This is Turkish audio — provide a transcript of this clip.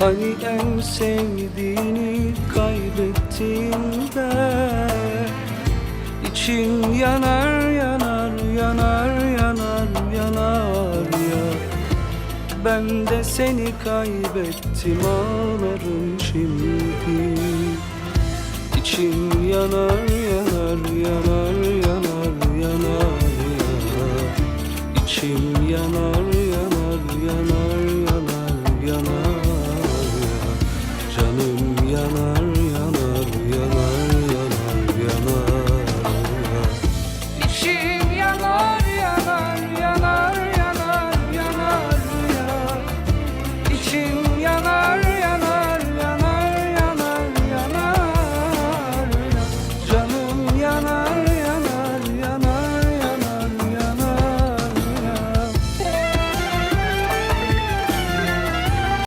Hani en sevdiğini kaybettiğinde İçin yanar yanar yanar yanar yanar ya. Ben de seni kaybettim ağlarım şimdi. İçim yanar yanar yanar yanar yanar ya. İçim yanar canım yanar.